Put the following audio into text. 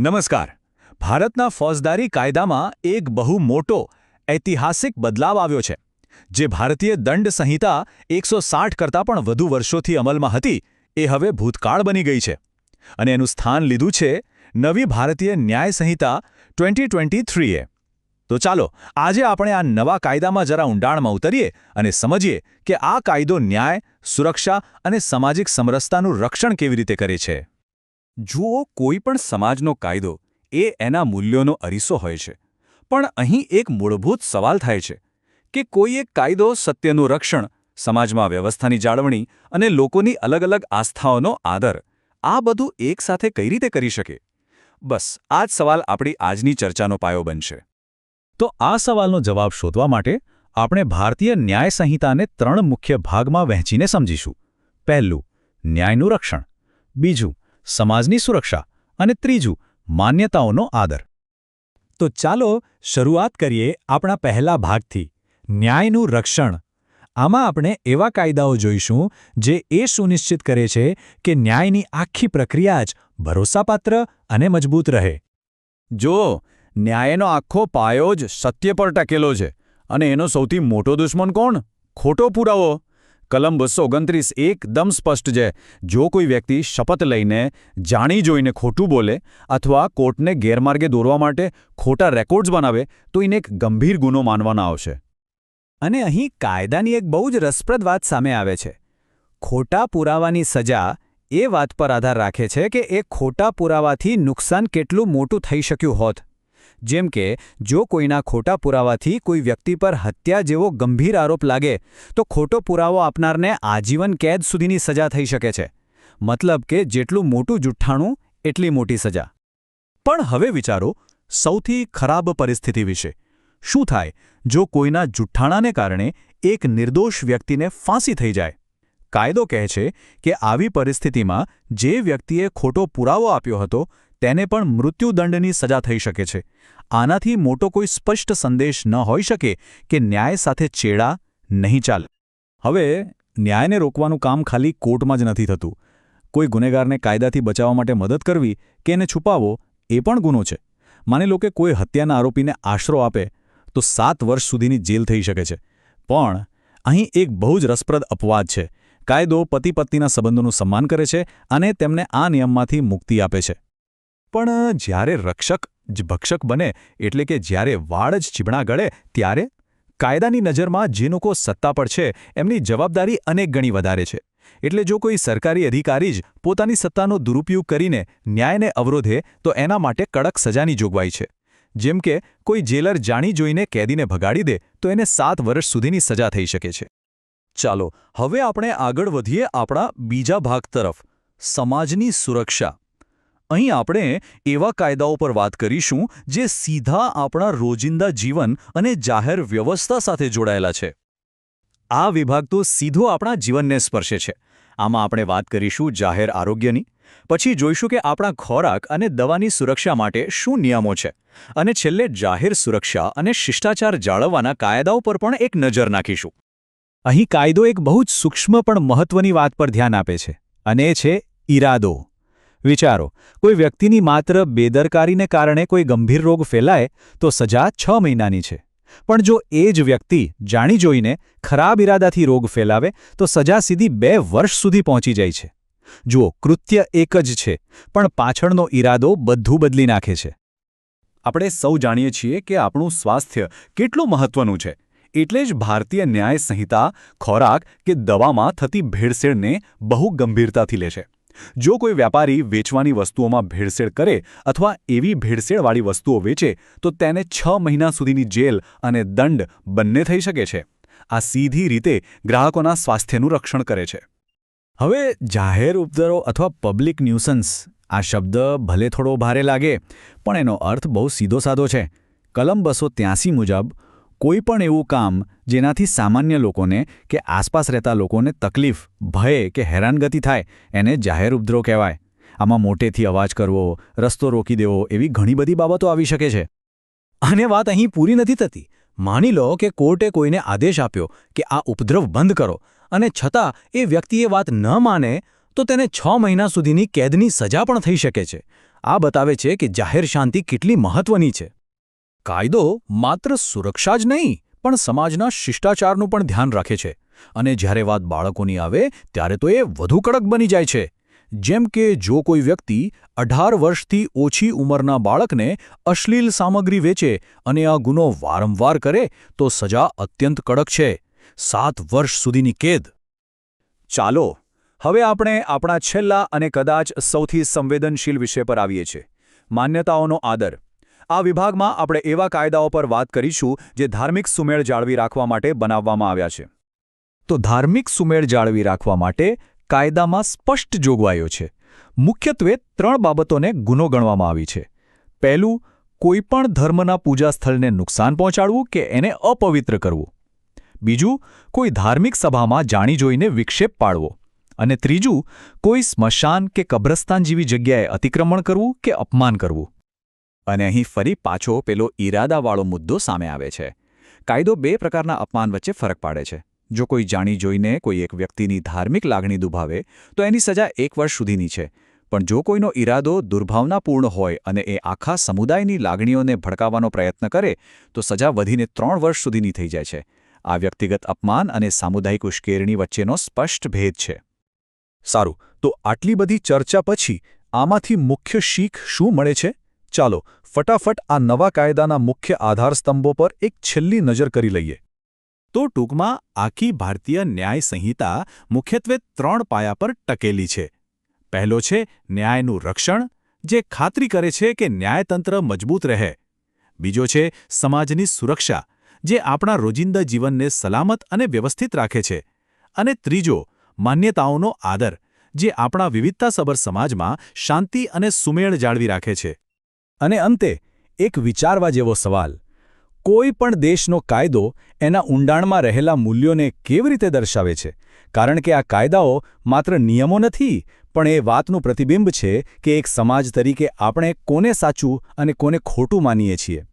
નમસ્કાર. ભારતના ફોજદારી કાયદામાં એક બહુ મોટો ઐતિહાસિક બદલાવ આવ્યો છે, જે ભારતીય દંડ સંહિતા એકસો સાઠ કરતાં પણ વધુ વર્ષોથી અમલમાં હતી, એ હવે ભૂતકાળ બની ગઈ છે. અને એનું સ્થાન લીધું છે નવી ભારતીય ન્યાય સંહિતા ટ્વેન્ટી ટ્વેન્ટી થ્રીએ. તો ચાલો, આજે આપણે આ નવા કાયદામાં જરા ઊંડાણમાં ઉતરીએ અને સમજીએ કે આ કાયદો ન્યાય, સુરક્ષા અને સામાજિક સમરસતાનું રક્ષણ કેવી રીતે કરે છે. જુઓ કોઈ પણ સમાજનો કાયદો એ એના મૂલ્યોનો અરીસો હોય છે. પણ અહીં એક મૂળભૂત સવાલ થાય છે કે કોઈ એક કાયદો સત્યનું રક્ષણ, સમાજમાં વ્યવસ્થાની જાળવણી અને લોકોની અલગ અલગ આસ્થાઓનો આદર, આ બધું એકસાથે કઈ રીતે કરી શકે? બસ, આ જ સવાલ આપણી આજની ચર્ચાનો પાયો બનશે. તો આ સવાલનો જવાબ શોધવા માટે આપણે ભારતીય ન્યાય સંહિતાને ત્રણ મુખ્ય ભાગમાં વહેંચીને સમજીશું. પહેલું, ન્યાયનું રક્ષણ. બીજું સમાજની સુરક્ષા અને ત્રીજું, માન્યતાઓનો આદર. તો ચાલો શરૂઆત કરીએ આપણા પહેલા ભાગથી, ન્યાયનું રક્ષણ. આમાં આપણે એવા કાયદાઓ જોઈશું જે એ સુનિશ્ચિત કરે છે કે ન્યાયની આખી પ્રક્રિયા જ ભરોસાપાત્ર અને મજબૂત રહે. જો, ન્યાયનો આખો પાયો જ સત્ય પર ટકેલો છે, અને એનો સૌથી મોટો દુશ્મન કોણ? ખોટો પુરાવો. કલમ બસો ઓગણત્રીસ એકદમ સ્પષ્ટ છે. જો કોઈ વ્યક્તિ શપથ લઈને જાણી જોઈને ખોટું બોલે અથવા કોર્ટને ગેરમાર્ગે દોરવા માટે ખોટા રેકોર્ડ્સ બનાવે, તો એને એક ગંભીર ગુનો માનવામાં આવશે. અને અહીં કાયદાની એક બહુ જ રસપ્રદ વાત સામે આવે છે. ખોટા પુરાવાની સજા એ વાત પર આધાર રાખે છે કે એ ખોટા પુરાવાથી નુકસાન કેટલું મોટું થઈ શક્યું હોત. જેમ કે, જો કોઈના ખોટા પુરાવાથી કોઈ વ્યક્તિ પર હત્યા જેવો ગંભીર આરોપ લાગે, તો ખોટો પુરાવો આપનારને આજીવન કેદ સુધીની સજા થઈ શકે છે. મતલબ કે જેટલું મોટું જુઠ્ઠાણું, એટલી મોટી સજા. પણ હવે વિચારો, સૌથી ખરાબ પરિસ્થિતિ વિશે. શું થાય, જો કોઈના જુઠ્ઠાણાને કારણે એક નિર્દોષ વ્યક્તિને ફાંસી થઈ જાય? કાયદો કહે છે કે, આવી પરિસ્થિતિમાં જે વ્યક્તિએ ખોટો પુરાવો આપ્યો હતો તેને પણ મૃત્યુદંડની સજા થઈ શકે છે. આનાથી મોટો કોઈ સ્પષ્ટ સંદેશ ન હોઈ શકે કે ન્યાય સાથે ચેડા નહીં ચાલે. હવે, ન્યાયને રોકવાનું કામ ખાલી કોર્ટમાં જ નથી થતું. કોઈ ગુનેગારને કાયદાથી બચાવવા માટે મદદ કરવી કે એને છુપાવવો એ પણ ગુનો છે. માની લો કે કોઈ હત્યાના આરોપીને આશરો આપે, તો સાત વર્ષ સુધીની જેલ થઈ શકે છે. પણ, અહીં એક બહુ જ રસપ્રદ અપવાદ છે. કાયદો પતિ પત્નીના સંબંધોનું સન્માન કરે છે અને તેમને આ નિયમમાંથી મુક્તિ આપે છે. પણ જ્યારે રક્ષક જ ભક્ષક બને, એટલે કે જ્યારે વાળ જ ચીબણા ગળે, ત્યારે કાયદાની નજરમાં જે લોકો સત્તા પર છે, એમની જવાબદારી અનેક ગણી વધારે છે. એટલે જો કોઈ સરકારી અધિકારી જ પોતાની સત્તાનો દુરુપયોગ કરીને ન્યાયને અવરોધે, તો એના માટે કડક સજાની જોગવાઈ છે. જેમ કે, કોઈ જેલર જાણી જોઈને કેદીને ભગાડી દે, તો એને સાત વર્ષ સુધીની સજા થઈ શકે છે. ચાલો, હવે આપણે આગળ વધીએ આપણા બીજા ભાગ તરફ. સમાજની સુરક્ષા. અહીં આપણે એવા કાયદાઓ પર વાત કરીશું જે સીધા આપણા રોજિંદા જીવન અને જાહેર વ્યવસ્થા સાથે જોડાયેલા છે. આ વિભાગ તો સીધો આપણા જીવનને સ્પર્શે છે. આમાં આપણે વાત કરીશું જાહેર આરોગ્યની. પછી જોઈશું કે આપણા ખોરાક અને દવાની સુરક્ષા માટે શું નિયમો છે. અને છેલ્લે જાહેર સુરક્ષા અને શિષ્ટાચાર જાળવવાના કાયદાઓ પર પણ એક નજર નાખીશું. અહીં કાયદો એક બહુ જ સૂક્ષ્મ પણ મહત્વની વાત પર ધ્યાન આપે છે. અને એ છે ઈરાદો. વિચારો, કોઈ વ્યક્તિની માત્ર બેદરકારીને કારણે કોઈ ગંભીર રોગ ફેલાય, તો સજા છ મહિનાની છે. પણ જો એ જ વ્યક્તિ જાણી જોઈને ખરાબ ઇરાદાથી રોગ ફેલાવે, તો સજા સીધી બે વર્ષ સુધી પહોંચી જાય છે. જુઓ, કૃત્ય એક જ છે, પણ પાછળનો ઈરાદો બધું બદલી નાખે છે. આપણે સૌ જાણીએ છીએ કે આપણું સ્વાસ્થ્ય કેટલું મહત્વનું છે. એટલે જ ભારતીય ન્યાય સંહિતા ખોરાક કે દવામાં થતી ભેળસેળને બહુ ગંભીરતાથી લે છે. જો કોઈ વ્યાપારી વેચવાની વસ્તુઓમાં ભેળસેળ કરે અથવા એવી ભેળસેળવાળી વસ્તુઓ વેચે, તો તેને છ મહિના સુધીની જેલ અને દંડ બંને થઈ શકે છે. આ સીધી રીતે ગ્રાહકોના સ્વાસ્થ્યનું રક્ષણ કરે છે. હવે જાહેર ઉપદ્રવો અથવા પબ્લિક ન્યુસન્સ. આ શબ્દ ભલે થોડો ભારે લાગે, પણ એનો અર્થ બહુ સીધો સાધો છે. કલમ બસો ત્યાંસી મુજબ કોઈ પણ એવું કામ જેનાથી સામાન્ય લોકોને કે આસપાસ રહેતા લોકોને તકલીફ, ભય કે હેરાનગતિ થાય, એને જાહેર ઉપદ્રવ કહેવાય. આમાં મોટેથી અવાજ કરવો, રસ્તો રોકી દેવો એવી ઘણી બધી બાબતો આવી શકે છે. અને વાત અહીં પૂરી નથી થતી. માની લો કે કોર્ટે કોઈને આદેશ આપ્યો કે આ ઉપદ્રવ બંધ કરો અને છતાં એ વ્યક્તિએ વાત ન માને તો તેને છ મહિના સુધીની કેદની સજા પણ થઈ શકે છે. આ બતાવે છે કે જાહેર શાંતિ કેટલી મહત્વની છે. કાયદો માત્ર સુરક્ષા જ નહીં, પણ સમાજના શિષ્ટાચારનું પણ ધ્યાન રાખે છે. અને જ્યારે વાત બાળકોની આવે, ત્યારે તો એ વધુ કડક બની જાય છે. જેમ કે, જો કોઈ વ્યક્તિ અઢાર વર્ષથી ઓછી ઉંમરના બાળકને અશ્લીલ સામગ્રી વેચે અને આ ગુનો વારંવાર કરે, તો સજા અત્યંત કડક છે. સાત વર્ષ સુધીની કેદ. ચાલો, હવે આપણે આપણા છેલ્લા અને કદાચ સૌથી સંવેદનશીલ વિષય પર આવીએ છીએ. માન્યતાઓનો આદર. આ વિભાગમાં આપણે એવા કાયદાઓ પર વાત કરીશું જે ધાર્મિક સુમેળ જાળવી રાખવા માટે બનાવવામાં આવ્યા છે. તો ધાર્મિક સુમેળ જાળવી રાખવા માટે કાયદામાં સ્પષ્ટ જોગવાઈઓ છે. મુખ્યત્વે ત્રણ બાબતોને ગુનો ગણવામાં આવી છે. પહેલું, કોઈપણ ધર્મના પૂજા સ્થળને નુકસાન પહોંચાડવું કે એને અપવિત્ર કરવું. બીજું, કોઈ ધાર્મિક સભામાં જાણી જોઈને વિક્ષેપ પાડવો. અને ત્રીજું, કોઈ સ્મશાન કે કબ્રસ્તાન જેવી જગ્યાએ અતિક્રમણ કરવું કે અપમાન કરવું. અને અહીં ફરી પાછો પેલો ઈરાદાવાળો મુદ્દો સામે આવે છે. કાયદો બે પ્રકારના અપમાન વચ્ચે ફરક પાડે છે. જો કોઈ જાણી જોઈને કોઈ એક વ્યક્તિની ધાર્મિક લાગણી દુભાવે, તો એની સજા એક વર્ષ સુધીની છે. પણ જો કોઈનો ઈરાદો દુર્ભાવનાપૂર્ણ હોય અને એ આખા સમુદાયની લાગણીઓને ભડકાવવાનો પ્રયત્ન કરે, તો સજા વધીને ત્રણ વર્ષ સુધીની થઈ જાય છે. આ વ્યક્તિગત અપમાન અને સામુદાયિક ઉશ્કેરણી વચ્ચેનો સ્પષ્ટ ભેદ છે. સારું, તો આટલી બધી ચર્ચા પછી આમાંથી મુખ્ય શીખ શું મળે છે? ચાલો, ફટાફટ આ નવા કાયદાના મુખ્ય આધારસ્તંભો પર એક છેલ્લી નજર કરી લઈએ. તો ટૂંકમાં, આખી ભારતીય ન્યાય સંહિતા મુખ્યત્વે ત્રણ પાયા પર ટકેલી છે. પહેલો છે, ન્યાયનું રક્ષણ, જે ખાતરી કરે છે કે ન્યાયતંત્ર મજબૂત રહે. બીજો છે, સમાજની સુરક્ષા, જે આપણા રોજિંદા જીવનને સલામત અને વ્યવસ્થિત રાખે છે. અને ત્રીજો, માન્યતાઓનો આદર, જે આપણા વિવિધતાસભર સમાજમાં શાંતિ અને સુમેળ જાળવી રાખે છે. અને અંતે, એક વિચારવા જેવો સવાલ. કોઈ પણ દેશનો કાયદો એના ઊંડાણમાં રહેલા મૂલ્યોને કેવી રીતે દર્શાવે છે? કારણ કે આ કાયદાઓ માત્ર નિયમો નથી, પણ એ વાતનું પ્રતિબિંબ છે કે એક સમાજ તરીકે આપણે કોને સાચું અને કોને ખોટું માનીએ છીએ.